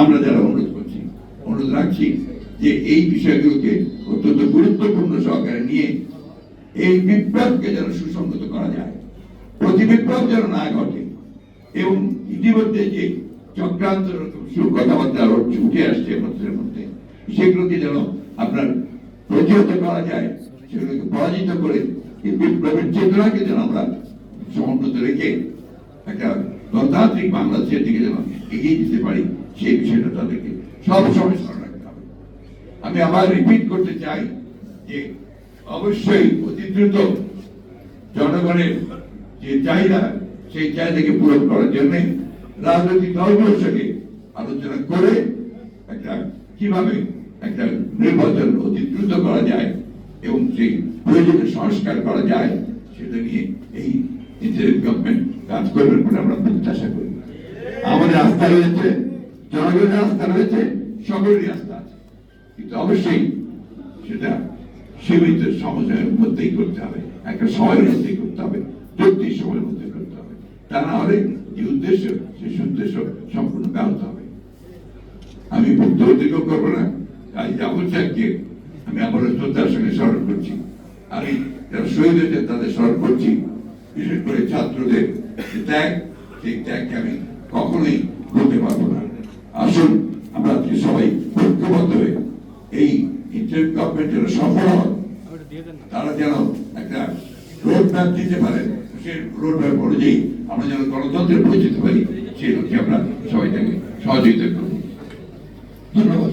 আমরা যারা অনুরোধ করছি, অনুরোধ রাখছি যে এই বিষয়গুলোকে অত্যন্ত গুরুত্বপূর্ণ সহকারে নিয়ে এই বিপ্লবকে যেন সুসংগত করা যায়, প্রতি বিপ্লব যেন না ঘটে এবং ইতিমধ্যে যে চক্রান্ত কথাবার্তা উঠে আসছে মানুষের মধ্যে, সেগুলোকে যেন আপনার প্রতিহত করা যায়, সেগুলোকে পরাজিত করে এই বিপ্লবের চেতনাকে যেন আমরা সমুন্নত রেখে একটা গণতান্ত্রিক বাংলাদেশের দিকে যেন এগিয়ে দিতে পারি। সেই বিষয়টা তাদেরকে সব সময় স্মরণ রাখতে হবে। আমি আবার রিপিট করতে চাই যে অবশ্যই অতি দ্রুত জনগণের যে চাহিদা, সেই চাহিদাকে পূরণ করার জন্য রাজনৈতিক দলগুলোর সঙ্গে আলোচনা করে একটা কীভাবে একটা নির্বাচন অতি দ্রুত করা যায় এবং সেই প্রয়োজনীয় সংস্কার করা যায়, সেটা নিয়ে এই ইন্টারিম গভর্নমেন্ট কাজ করবে বলে আমরা প্রত্যাশা করি। আমাদের আস্থা রয়েছে জনগণের আস্থা রয়েছে সকলেরই আস্থা আছে। কিন্তু অবশ্যই সেটা সীমিত সময়ের মধ্যেই করতে হবে। একটা সময়ের মধ্যেই করতে হবে। যুক্তি সময়ের মধ্যে করতে হবে। তা না হলে যে উদ্দেশ্য, সেই উদ্দেশ্য সম্পূর্ণ ব্যাহত হবে। আমি দীর্ঘ করব না। তাই জামুল সাহেবকে আমি আমার শ্রদ্ধার সঙ্গে স্মরণ করছি। আমি যারা শহীদ হয়েছে তাদের স্মরণ করছি। বিশেষ করে ছাত্রদের ত্যাগ, সেই ত্যাগকে আমি কখনোই আসুন, আমরা আজকে সবাই ঐক্যবদ্ধ হয়ে এই ইন্টার গভর্নমেন্টের সফল তারা যেন একটা রোড ম্যাপ দিতে পারে সেই রোড ম্যাপ অনুযায়ী আমরা যেন গণতন্ত্রে পৌঁছতে পারি সেই লক্ষ্যে আমরা সবাই তাকে সহযোগিতা করব। ধন্যবাদ